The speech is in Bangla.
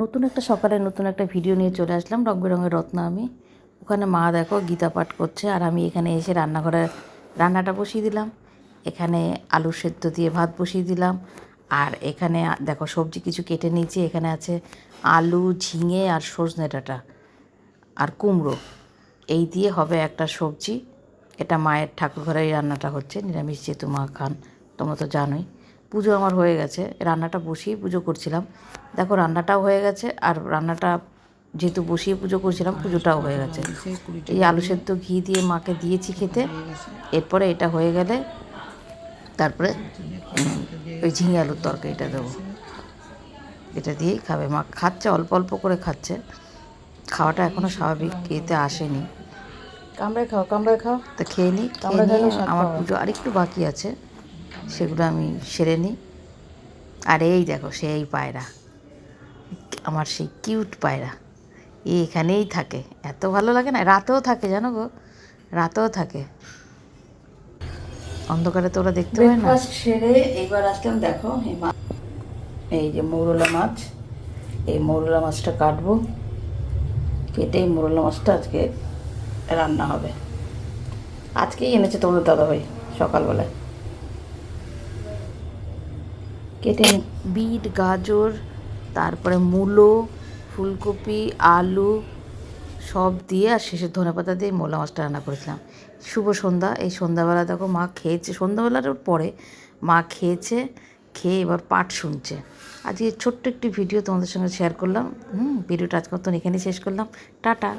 নতুন একটা সকালে নতুন একটা ভিডিও নিয়ে চলে আসলাম রং বেরঙের রত্ন আমি। ওখানে মা দেখো গীতা পাঠ করছে, আর আমি এখানে এসে রান্নাঘরে রান্নাটা বসিয়ে দিলাম, এখানে আলু সেদ্ধ দিয়ে ভাত বসিয়ে দিলাম, আর এখানে দেখো সবজি কিছু কেটে নিয়েছি, এখানে আছে আলু, ঝিঙে আর সজনে ডাঁটা আর কুমড়ো। এই দিয়ে হবে একটা সবজি, এটা মায়ের ঠাকুর ঘরে রান্নাটা হচ্ছে, নিরামিষ যেহেতু মা খান, তোমরা তো জানোই। পুজো আমার হয়ে গেছে রান্নাটা বসিয়ে পুজো করছিলাম। দেখো রান্নাটাও হয়ে গেছে আর রান্নাটা যেহেতু বসিয়ে পুজো করছিলাম পুজোটাও হয়ে গেছে। এই আলু সেদ্ধ ঘি দিয়ে মাকে দিয়েছি খেতে এরপরে এটা হয়ে গেলে তারপরে ওই ঝিঙে আলুর তরকারিটা দেবো। এটা দিয়েই খাবে। মা খাচ্ছে অল্প অল্প করে খাচ্ছে। খাওয়াটা এখনও স্বাভাবিক এতে আসেনি। কামড়ায় খাও কামড়ায় খাও। তা খেয়ে নিই আমরা পুজো আরেকটু বাকি আছে। সেগুলো আমি সেরে নিই। আর এই দেখো সেই পায়রা। আমার সেই কিউট পায়রা। এই এখানেই থাকে। এত ভালো লাগে না? রাতেও থাকে, জানো গো? রাতেও থাকে। অন্ধকারে তো ওরা দেখতে পায় না। সেরে এইবার আসলাম, দেখো এই যে মৌরলা মাছ। এই মৌরলা মাছটা কাটবো। কেটে এই মৌরলা মাছটা আজকে রান্না হবে। আজকেই এনেছে তোমাদের দাদাভাই সকালবেলায়। কেটে নি বিট, গাজর, তারপরে মূলো, ফুলকপি, আলু সব দিয়ে আর শেষে ধনেপাতা দিয়ে মোলা মাছটা রান্না করেছিলাম। শুভ সন্ধ্যা। এই সন্ধ্যাবেলা দেখো মা খেয়েছে। সন্ধ্যাবেলার পরে মা খেয়েছে, খেয়ে এবার পাঠ শুনছে। আজকে ছোট্ট একটি ভিডিও তোমাদের সঙ্গে শেয়ার করলাম। হুম, ভিডিওটা আজকে মতন এখানেই শেষ করলাম। টাটা।